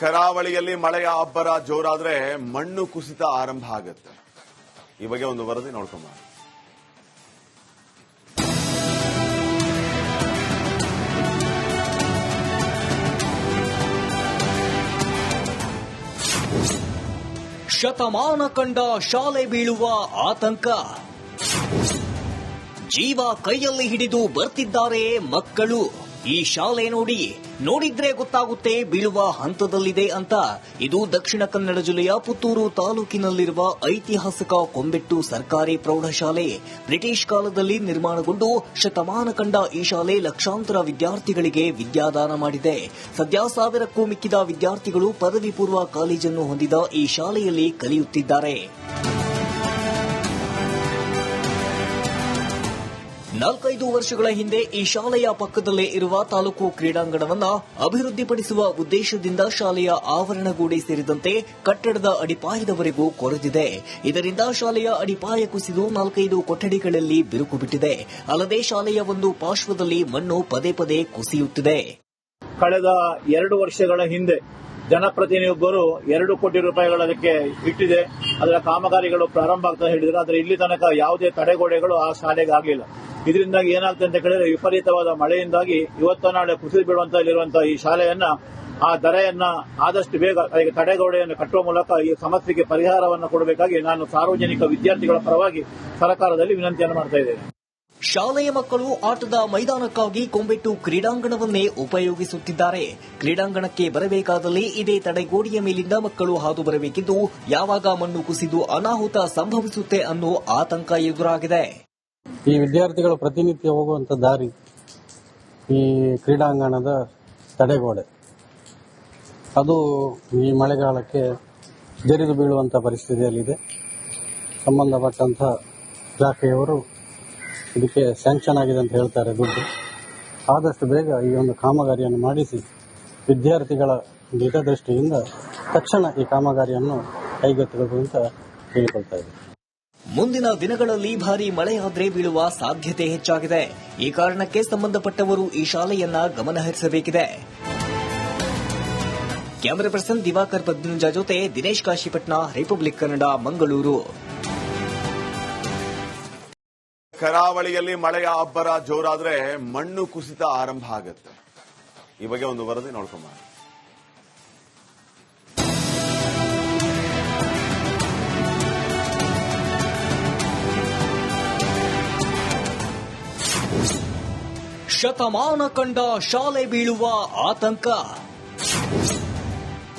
ಕರಾವಳಿಯಲ್ಲಿ ಮಳೆಯ ಅಬ್ಬರ ಜೋರಾದ್ರೆ ಮಣ್ಣು ಕುಸಿತ ಆರಂಭ ಆಗುತ್ತೆ. ಈ ಬಗ್ಗೆ ಒಂದು ವರದಿ ನೋಡ್ಕೊಂಬ. ಶತಮಾನ ಕಂಡ ಶಾಲೆ ಬೀಳುವ ಆತಂಕ. ಜೀವ ಕೈಯಲ್ಲಿ ಹಿಡಿದು ಬರ್ತಿದ್ದಾರೆ ಮಕ್ಕಳು. ಈ ಶಾಲೆ ನೋಡಿ ನೋಡಿದ್ರೆ ಗೊತ್ತಾಗುತ್ತೆ ಬೀಳುವ ಹಂತದಲ್ಲಿದೆ ಅಂತ. ಇದು ದಕ್ಷಿಣ ಕನ್ನಡ ಜಿಲ್ಲೆಯ ಪುತ್ತೂರು ತಾಲೂಕಿನಲ್ಲಿರುವ ಐತಿಹಾಸಿಕ ಕೊಂಬೆಟ್ಟು ಸರ್ಕಾರಿ ಪ್ರೌಢಶಾಲೆ. ಬ್ರಿಟಿಷ್ ಕಾಲದಲ್ಲಿ ನಿರ್ಮಾಣಗೊಂಡು ಶತಮಾನ ಕಂಡ ಈ ಶಾಲೆ ಲಕ್ಷಾಂತರ ವಿದ್ಯಾರ್ಥಿಗಳಿಗೆ ವಿದ್ಯಾದಾನ ಮಾಡಿದೆ. ಸದ್ಯ ಸಾವಿರಕ್ಕೂ ಮಿಕ್ಕಿದ ವಿದ್ಯಾರ್ಥಿಗಳು ಪದವಿ ಪೂರ್ವ ಕಾಲೇಜನ್ನು ಹೊಂದಿದ ಈ ಶಾಲೆಯಲ್ಲಿ ಕಲಿಯುತ್ತಿದ್ದಾರೆ. ನಾಲ್ಕೈದು ವರ್ಷಗಳ ಹಿಂದೆ ಈ ಶಾಲೆಯ ಪಕ್ಕದಲ್ಲೇ ಇರುವ ತಾಲೂಕು ಕ್ರೀಡಾಂಗಣವನ್ನ ಅಭಿವೃದ್ಧಿಪಡಿಸುವ ಉದ್ದೇಶದಿಂದ ಶಾಲೆಯ ಆವರಣಗೂಡಿ ಸೇರಿದಂತೆ ಕಟ್ಟಡದ ಅಡಿಪಾಯದವರೆಗೂ ಕೊರೆದಿದೆ. ಇದರಿಂದ ಶಾಲೆಯ ಅಡಿಪಾಯ ಕುಸಿದು ನಾಲ್ಕೈದು ಕೊಠಡಿಗಳಲ್ಲಿ ಬಿರುಕು ಬಿಟ್ಟಿದೆ. ಅಲ್ಲದೆ ಶಾಲೆಯ ಒಂದು ಪಾರ್ಶ್ವದಲ್ಲಿ ಮಣ್ಣು ಪದೇ ಪದೇ ಕುಸಿಯುತ್ತಿದೆ. ಕಳೆದ ಎರಡು ವರ್ಷಗಳ ಹಿಂದೆ ಜನಪ್ರತಿನಿಧಿಯೊಬ್ಬರು ಎರಡು ಕೋಟಿ ರೂಪಾಯಿಗಳು ಅದಕ್ಕೆ ಇಟ್ಟಿದೆ. ಅದರ ಕಾಮಗಾರಿಗಳು ಪ್ರಾರಂಭ ಆಗ್ತಾ ಹೇಳಿದ್ರೆ. ಆದರೆ ಇಲ್ಲಿ ತನಕ ಯಾವುದೇ ತಡೆಗೋಡೆಗಳು ಆ ಶಾಲೆಗೆ ಆಗಲಿಲ್ಲ. ಇದರಿಂದಾಗಿ ಏನಾಗ್ತದೆ ಅಂತ ಕೇಳಿದ್ರೆ ವಿಪರೀತವಾದ ಮಳೆಯಿಂದಾಗಿ ಇವತ್ತು ನಾಳೆ ಕುಸಿದು ಬೀಳುವಂತಲ್ಲಿರುವಂತಹ ಈ ಶಾಲೆಯನ್ನ, ಆ ದರೆಯನ್ನ ಆದಷ್ಟು ಬೇಗ ಅದಕ್ಕೆ ತಡೆಗೋಡೆಯನ್ನು ಕಟ್ಟುವ ಮೂಲಕ ಈ ಸಮಸ್ಯೆಗೆ ಪರಿಹಾರವನ್ನು ಕೊಡಬೇಕಾಗಿ ನಾನು ಸಾರ್ವಜನಿಕ ವಿದ್ಯಾರ್ಥಿಗಳ ಪರವಾಗಿ ಸರ್ಕಾರದಲ್ಲಿ ವಿನಂತಿಯನ್ನು ಮಾಡ್ತಾ ಇದ್ದೇನೆ. ಶಾಲೆಯ ಮಕ್ಕಳು ಆಟದ ಮೈದಾನಕ್ಕಾಗಿ ಕೊಂಬೆಟ್ಟು ಕ್ರೀಡಾಂಗಣವನ್ನೇ ಉಪಯೋಗಿಸುತ್ತಿದ್ದಾರೆ. ಕ್ರೀಡಾಂಗಣಕ್ಕೆ ಬರಬೇಕಾದಲ್ಲಿ ಇದೇ ತಡೆಗೋಡೆಯ ಮೇಲಿಂದ ಮಕ್ಕಳು ಹಾದು ಬರಬೇಕಿದ್ದು ಯಾವಾಗ ಮಣ್ಣು ಕುಸಿದು ಅನಾಹುತ ಸಂಭವಿಸುತ್ತೆ ಅನ್ನೋ ಆತಂಕ ಎದುರಾಗಿದೆ. ಈ ವಿದ್ಯಾರ್ಥಿಗಳು ಪ್ರತಿನಿತ್ಯ ಹೋಗುವಂತ ದಾರಿ ಈ ಕ್ರೀಡಾಂಗಣದ ತಡೆಗೋಡೆ. ಅದು ಈ ಮಳೆಗಾಲಕ್ಕೆ ಜರಿದು ಬೀಳುವಂತ ಪರಿಸ್ಥಿತಿಯಲ್ಲಿದೆ. ಸಂಬಂಧಪಟ್ಟಂಥ ಇಲಾಖೆಯವರು ಇದಕ್ಕೆ ಸ್ಯಾಂಕ್ಷನ್ ಆಗಿದೆ ಅಂತ ಹೇಳ್ತಾರೆ ದುಡ್ಡು. ಆದಷ್ಟು ಬೇಗ ಈ ಒಂದು ಕಾಮಗಾರಿಯನ್ನು ಮಾಡಿಸಿ ವಿದ್ಯಾರ್ಥಿಗಳ ಹಿತದೃಷ್ಟಿಯಿಂದ ತಕ್ಷಣ ಈ ಕಾಮಗಾರಿಯನ್ನು ಕೈಗೆತ್ತಿಕೊಳ್ಳುವಂತ ಅಂತ ಹೇಳಿಕೊಳ್ತಾ ಇದ್ದಾರೆ ಮುಂದಿನ ದಿನಗಳಲ್ಲಿ ಭಾರಿ ಮಳೆಯಾದ್ರೆ ಬೀಳುವ ಸಾಧ್ಯತೆ ಹೆಚ್ಚಾಗಿದೆ. ಈ ಕಾರಣಕ್ಕೆ ಸಂಬಂಧಪಟ್ಟವರು ಈ ಶಾಲೆಯನ್ನ ಗಮನಹರಿಸಬೇಕಿದೆ. ಕ್ಯಾಮರಾ ಪರ್ಸನ್ ದಿವಾಕರ್ ಪದ್ಮಂಜ ಜೊತೆ ದಿನೇಶ್ ಕಾಶಿಪಟ್ನ, ರಿಪಬ್ಲಿಕ್ ಕನ್ನಡ, ಮಂಗಳೂರು. ಕರಾವಳಿಯಲ್ಲಿ ಮಳೆಯ ಅಬ್ಬರ ಜೋರಾದ್ರೆ ಮಣ್ಣು ಕುಸಿತ ಆರಂಭ ಆಗುತ್ತೆ. ಈ ಬಗ್ಗೆ ಒಂದು ವರದಿ ನೋಡ್ಕೊಂಬ ಶತಮಾನ ಕಂಡ ಶಾಲೆ ಬೀಳುವ ಆತಂಕ.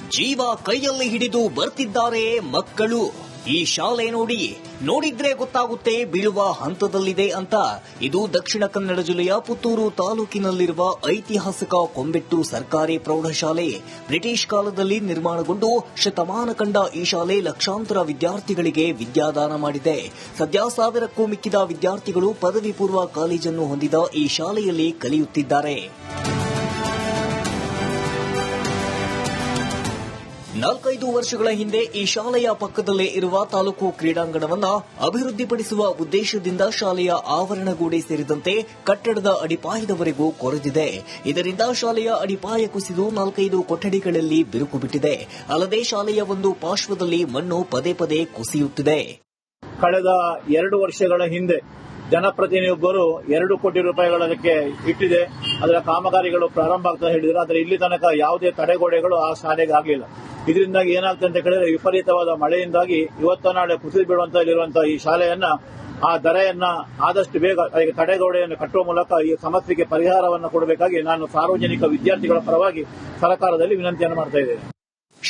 ಜೀವ ಕೈಯಲ್ಲಿ ಹಿಡಿದು ಬರ್ತಿದ್ದಾರೆ ಮಕ್ಕಳು. ಈ ಶಾಲೆ ನೋಡಿ ನೋಡಿದ್ರೆ ಗೊತ್ತಾಗುತ್ತೆ ಬೀಳುವ ಹಂತದಲ್ಲಿದೆ ಅಂತ. ಇದು ದಕ್ಷಿಣ ಕನ್ನಡ ಜಿಲ್ಲೆಯ ಪುತ್ತೂರು ತಾಲೂಕಿನಲ್ಲಿರುವ ಐತಿಹಾಸಿಕ ಕೊಂಬೆಟ್ಟು ಸರ್ಕಾರಿ ಪ್ರೌಢಶಾಲೆ. ಬ್ರಿಟಿಷ್ ಕಾಲದಲ್ಲಿ ನಿರ್ಮಾಣಗೊಂಡು ಶತಮಾನ ಕಂಡ ಈ ಶಾಲೆ ಲಕ್ಷಾಂತರ ವಿದ್ಯಾರ್ಥಿಗಳಿಗೆ ವಿದ್ಯಾದಾನ ಮಾಡಿದೆ. ಸದ್ಯ ಸಾವಿರಕ್ಕೂ ಮಿಕ್ಕಿದ ವಿದ್ಯಾರ್ಥಿಗಳು ಪದವಿ ಪೂರ್ವ ಕಾಲೇಜನ್ನು ಹೊಂದಿದ ಈ ಶಾಲೆಯಲ್ಲಿ ಕಲಿಯುತ್ತಿದ್ದಾರೆ. ನಾಲ್ಕೈದು ವರ್ಷಗಳ ಹಿಂದೆ ಈ ಶಾಲೆಯ ಪಕ್ಕದಲ್ಲೇ ಇರುವ ತಾಲೂಕು ಕ್ರೀಡಾಂಗಣವನ್ನ ಅಭಿವೃದ್ಧಿಪಡಿಸುವ ಉದ್ದೇಶದಿಂದ ಶಾಲೆಯ ಆವರಣಗೋಡೆ ಸೇರಿದಂತೆ ಕಟ್ಟಡದ ಅಡಿಪಾಯದವರೆಗೂ ಕೊರೆದಿದೆ. ಇದರಿಂದ ಶಾಲೆಯ ಅಡಿಪಾಯ ಕುಸಿದು ನಾಲ್ಕೈದು ಕೊಠಡಿಗಳಲ್ಲಿ ಬಿರುಕು ಬಿಟ್ಟಿದೆ. ಅಲ್ಲದೆ ಶಾಲೆಯ ಒಂದು ಪಾರ್ಶ್ವದಲ್ಲಿ ಮಣ್ಣು ಪದೇ ಪದೇ ಕುಸಿಯುತ್ತಿದೆ. ಕಳೆದ ಎರಡು ವರ್ಷಗಳ ಹಿಂದೆ ಜನಪ್ರತಿನಿಧಿಯೊಬ್ಬರು ಎರಡು ಕೋಟಿ ರೂಪಾಯಿಗಳು ಅದಕ್ಕೆ ಇಟ್ಟಿದೆ. ಅದರ ಕಾಮಗಾರಿಗಳು ಪ್ರಾರಂಭ ಆಗ್ತಾ ಹೇಳಿದ್ರು. ಆದರೆ ಇಲ್ಲಿ ತನಕ ಯಾವುದೇ ತಡೆಗೋಡೆಗಳು ಆ ಶಾಲೆಗೆ ಆಗಲಿಲ್ಲ. ಇದರಿಂದಾಗಿ ಏನಾಗ್ತದೆ ಅಂತ ಕೇಳಿದ್ರೆ ವಿಪರೀತವಾದ ಮಳೆಯಿಂದಾಗಿ ಇವತ್ತು ನಾಳೆ ಕುಸಿದು ಬೀಳುವಂತಲ್ಲಿರುವಂತಹ ಈ ಶಾಲೆಯನ್ನ, ಆ ದರೆಯನ್ನ ಆದಷ್ಟು ಬೇಗ ಅದಕ್ಕೆ ತಡೆಗೋಡೆಯನ್ನು ಕಟ್ಟುವ ಮೂಲಕ ಈ ಸಮಸ್ಯೆಗೆ ಪರಿಹಾರವನ್ನು ಕೊಡಬೇಕಾಗಿ ನಾನು ಸಾರ್ವಜನಿಕ ವಿದ್ಯಾರ್ಥಿಗಳ ಪರವಾಗಿ ಸರ್ಕಾರದಲ್ಲಿ ವಿನಂತಿಯನ್ನು ಮಾಡ್ತಾ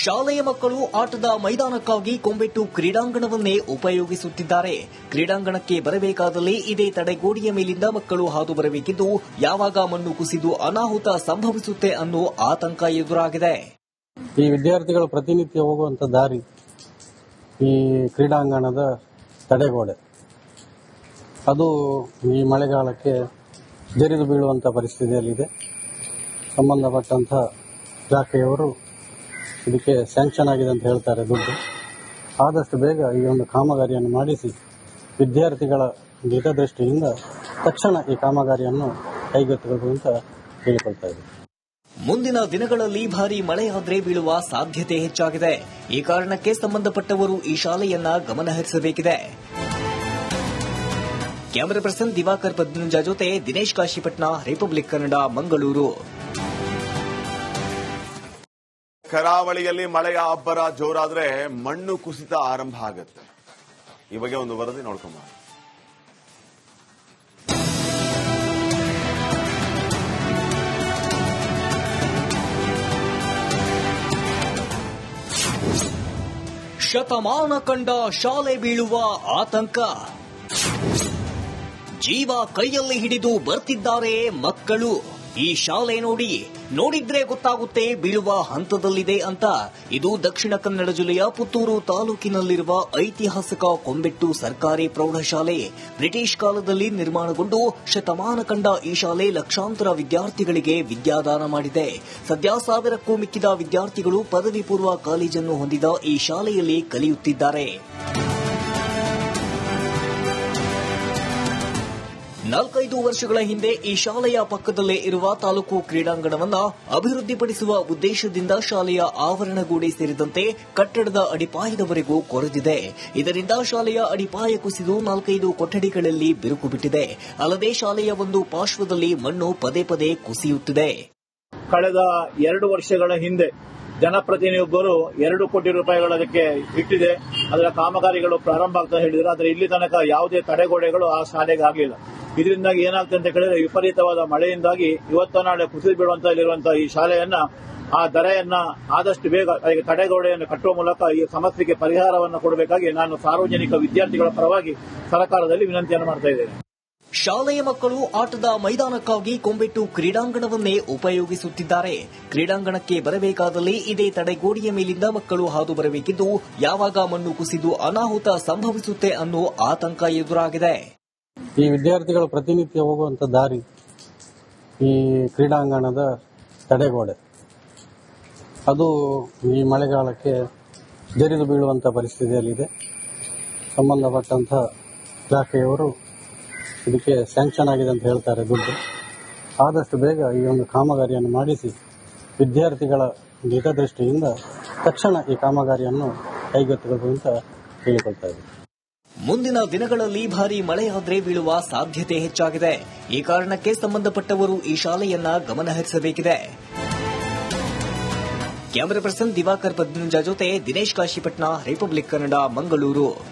ಶಾಲೆಯ ಮಕ್ಕಳು ಆಟದ ಮೈದಾನಕ್ಕಾಗಿ ಕೊಂಬೆಟ್ಟು ಕ್ರೀಡಾಂಗಣವನ್ನೇ ಉಪಯೋಗಿಸುತ್ತಿದ್ದಾರೆ. ಕ್ರೀಡಾಂಗಣಕ್ಕೆ ಬರಬೇಕಾದಲ್ಲಿ ಇದೇ ತಡೆಗೋಡಿಯ ಮೇಲಿಂದ ಮಕ್ಕಳು ಹಾದು ಬರಬೇಕಿದ್ದು ಯಾವಾಗ ಮಣ್ಣು ಕುಸಿದು ಅನಾಹುತ ಸಂಭವಿಸುತ್ತೆ ಅನ್ನೋ ಆತಂಕ ಎದುರಾಗಿದೆ. ಈ ವಿದ್ಯಾರ್ಥಿಗಳು ಪ್ರತಿನಿತ್ಯ ಹೋಗುವಂತ ದಾರಿ ಈ ಕ್ರೀಡಾಂಗಣದ ತಡೆಗೋಡೆ. ಅದು ಈ ಮಳೆಗಾಲಕ್ಕೆ ಜರಿದು ಬೀಳುವಂತ ಪರಿಸ್ಥಿತಿಯಲ್ಲಿದೆ. ಸಂಬಂಧಪಟ್ಟಂತ ಇಲಾಖೆಯವರು ಇದಕ್ಕೆ ಸ್ಯಾಂಕ್ಷನ್ ಆಗಿದೆ ಅಂತ ಹೇಳ್ತಾರೆ ದುಡ್ಡು. ಆದಷ್ಟು ಬೇಗ ಈ ಒಂದು ಕಾಮಗಾರಿಯನ್ನು ಮಾಡಿಸಿ ವಿದ್ಯಾರ್ಥಿಗಳ ಹಿತದೃಷ್ಟಿಯಿಂದ ತಕ್ಷಣ ಈ ಕಾಮಗಾರಿಯನ್ನು ಕೈಗೆತ್ತಬೇಕು ಅಂತ ಹೇಳಿಕೊಳ್ತಾ ಇದೆ ಮುಂದಿನ ದಿನಗಳಲ್ಲಿ ಭಾರಿ ಮಳೆಯಾದ್ರೆ ಬೀಳುವ ಸಾಧ್ಯತೆ ಹೆಚ್ಚಾಗಿದೆ. ಈ ಕಾರಣಕ್ಕೆ ಸಂಬಂಧಪಟ್ಟವರು ಈ ಶಾಲೆಯನ್ನ ಗಮನಹರಿಸಬೇಕಿದೆ. ಕ್ಯಾಮರಾ ಪರ್ಸನ್ ದಿವಾಕರ್ ಪದ್ಮಂಜ ಜೊತೆ ದಿನೇಶ್ ಕಾಶಿಪಟ್ನ ರಿಪಬ್ಲಿಕ್ ಕನ್ನಡ, ಮಂಗಳೂರು. ಕರಾವಳಿಯಲ್ಲಿ ಮಳೆಯ ಅಬ್ಬರ ಜೋರಾದ್ರೆ ಮಣ್ಣು ಕುಸಿತ ಆರಂಭ ಆಗುತ್ತೆ. ಈ ಬಗ್ಗೆ ಒಂದು ವರದಿ ನೋಡ್ಕೊಂಬ ಶತಮಾನ ಕಂಡ ಶಾಲೆ ಬೀಳುವ ಆತಂಕ. ಜೀವ ಕೈಯಲ್ಲಿ ಹಿಡಿದು ಬರ್ತಿದ್ದಾರೆ ಮಕ್ಕಳು. ಈ ಶಾಲೆ ನೋಡಿ ನೋಡಿದ್ರೆ ಗೊತ್ತಾಗುತ್ತೆ ಬೀಳುವ ಹಂತದಲ್ಲಿದೆ ಅಂತ. ಇದು ದಕ್ಷಿಣ ಕನ್ನಡ ಜಿಲ್ಲೆಯ ಪುತ್ತೂರು ತಾಲೂಕಿನಲ್ಲಿರುವ ಐತಿಹಾಸಿಕ ಕೊಂಬೆಟ್ಟು ಸರ್ಕಾರಿ ಪ್ರೌಢಶಾಲೆ. ಬ್ರಿಟಿಷ್ ಕಾಲದಲ್ಲಿ ನಿರ್ಮಾಣಗೊಂಡು ಶತಮಾನ ಕಂಡ ಈ ಶಾಲೆ ಲಕ್ಷಾಂತರ ವಿದ್ಯಾರ್ಥಿಗಳಿಗೆ ವಿದ್ಯಾದಾನ ಮಾಡಿದೆ. ಸದ್ಯ ಸಾವಿರಕ್ಕೂ ಮಿಕ್ಕಿದ ವಿದ್ಯಾರ್ಥಿಗಳು ಪದವಿ ಪೂರ್ವ ಕಾಲೇಜನ್ನು ಹೊಂದಿದ ಈ ಶಾಲೆಯಲ್ಲಿ ಕಲಿಯುತ್ತಿದ್ದಾರೆ. ನಾಲ್ಕೈದು ವರ್ಷಗಳ ಹಿಂದೆ ಈ ಶಾಲೆಯ ಪಕ್ಕದಲ್ಲೇ ಇರುವ ತಾಲೂಕು ಕ್ರೀಡಾಂಗಣವನ್ನ ಅಭಿವೃದ್ಧಿಪಡಿಸುವ ಉದ್ದೇಶದಿಂದ ಶಾಲೆಯ ಆವರಣಗೂಡಿ ಸೇರಿದಂತೆ ಕಟ್ಟಡದ ಅಡಿಪಾಯದವರೆಗೂ ಕೊರೆದಿದೆ. ಇದರಿಂದ ಶಾಲೆಯ ಅಡಿಪಾಯ ಕುಸಿದು ನಾಲ್ಕೈದು ಕೊಠಡಿಗಳಲ್ಲಿ ಬಿರುಕು ಬಿಟ್ಟಿದೆ. ಅಲ್ಲದೆ ಶಾಲೆಯ ಒಂದು ಪಾರ್ಶ್ವದಲ್ಲಿ ಮಣ್ಣು ಪದೇ ಪದೇ ಕುಸಿಯುತ್ತಿದೆ. ಕಳೆದ ಎರಡು ವರ್ಷಗಳ ಹಿಂದೆ ಜನಪ್ರತಿನಿಧಿಯೊಬ್ಬರು ಎರಡು ಕೋಟಿ ರೂಪಾಯಿಗಳು ಅದಕ್ಕೆ ಇಟ್ಟಿದೆ. ಅದರ ಕಾಮಗಾರಿಗಳು ಪ್ರಾರಂಭ ಆಗ್ತಾ ಹೇಳಿದ್ರು. ಆದರೆ ಇಲ್ಲಿ ತನಕ ಯಾವುದೇ ತಡೆಗೋಡೆಗಳು ಆ ಶಾಲೆಗೆ ಆಗಲಿಲ್ಲ. ಇದರಿಂದಾಗಿ ಏನಾಗ್ತದೆ ಅಂತ ಕೇಳಿದ್ರೆ ವಿಪರೀತವಾದ ಮಳೆಯಿಂದಾಗಿ ಇವತ್ತು ನಾಳೆ ಕುಸಿದು ಬೀಳುವಂತಲ್ಲಿರುವಂತಹ ಈ ಶಾಲೆಯನ್ನ, ಆ ದರೆಯನ್ನ ಆದಷ್ಟು ಬೇಗ ತಡೆಗೋಡೆಯನ್ನು ಕಟ್ಟುವ ಮೂಲಕ ಈ ಸಮಸ್ಯೆಗೆ ಪರಿಹಾರವನ್ನು ಕೊಡಬೇಕಾಗಿ ನಾನು ಸಾರ್ವಜನಿಕ ವಿದ್ಯಾರ್ಥಿಗಳ ಪರವಾಗಿ ಸರ್ಕಾರದಲ್ಲಿ ವಿನಂತಿಯನ್ನು ಮಾಡ್ತಾ ಇದ್ದೇನೆ. ಶಾಲೆಯ ಮಕ್ಕಳು ಆಟದ ಮೈದಾನಕ್ಕಾಗಿ ಕೊಂಬೆಟ್ಟು ಕ್ರೀಡಾಂಗಣವನ್ನೇ ಉಪಯೋಗಿಸುತ್ತಿದ್ದಾರೆ. ಕ್ರೀಡಾಂಗಣಕ್ಕೆ ಬರಬೇಕಾದಲ್ಲಿ ಇದೇ ತಡೆಗೋಡೆಯ ಮೇಲಿಂದ ಮಕ್ಕಳು ಹಾದು ಬರಬೇಕಿದ್ದು ಯಾವಾಗ ಮಣ್ಣು ಕುಸಿದು ಅನಾಹುತ ಸಂಭವಿಸುತ್ತೆ ಅನ್ನೋ ಆತಂಕ ಎದುರಾಗಿದೆ. ಈ ವಿದ್ಯಾರ್ಥಿಗಳು ಪ್ರತಿನಿತ್ಯ ಹೋಗುವಂತ ದಾರಿ ಈ ಕ್ರೀಡಾಂಗಣದ ತಡೆಗೋಡೆ. ಅದು ಈ ಮಳೆಗಾಲಕ್ಕೆ ಜರಿದು ಬೀಳುವಂತ ಪರಿಸ್ಥಿತಿಯಲ್ಲಿದೆ. ಸಂಬಂಧಪಟ್ಟಂಥ ಇಲಾಖೆಯವರು ಇದಕ್ಕೆ ಸ್ಯಾಂಕ್ಷನ್ ಆಗಿದೆ ಅಂತ ಹೇಳ್ತಾರೆ ದುಡ್ಡು ಆದಷ್ಟು ಬೇಗ ಈ ಒಂದು ಕಾಮಗಾರಿಯನ್ನು ಮಾಡಿಸಿ ವಿದ್ಯಾರ್ಥಿಗಳ ಹಿತದೃಷ್ಟಿಯಿಂದ ತಕ್ಷಣ ಈ ಕಾಮಗಾರಿಯನ್ನು ಕೈಗೆತ್ತಬೇಕು ಅಂತ ಹೇಳಿಕೊಳ್ತಾ ಇದ್ದೀನಿ ಮುಂದಿನ ದಿನಗಳಲ್ಲಿ ಭಾರಿ ಮಳೆಯಾದ್ರೆ ಬೀಳುವ ಸಾಧ್ಯತೆ ಹೆಚ್ಚಾಗಿದೆ. ಈ ಕಾರಣಕ್ಕೆ ಸಂಬಂಧಪಟ್ಟವರು ಈ ಶಾಲೆಯನ್ನ ಗಮನಹರಿಸಬೇಕಿದೆ. ಕ್ಯಾಮರಾ ಪರ್ಸನ್ ದಿವಾಕರ್ ಪದ್ಮಂಜ ಜೊತೆ ದಿನೇಶ್ ಕಾಶಿಪಟ್ನ ರಿಪಬ್ಲಿಕ್ ಕನ್ನಡ, ಮಂಗಳೂರು.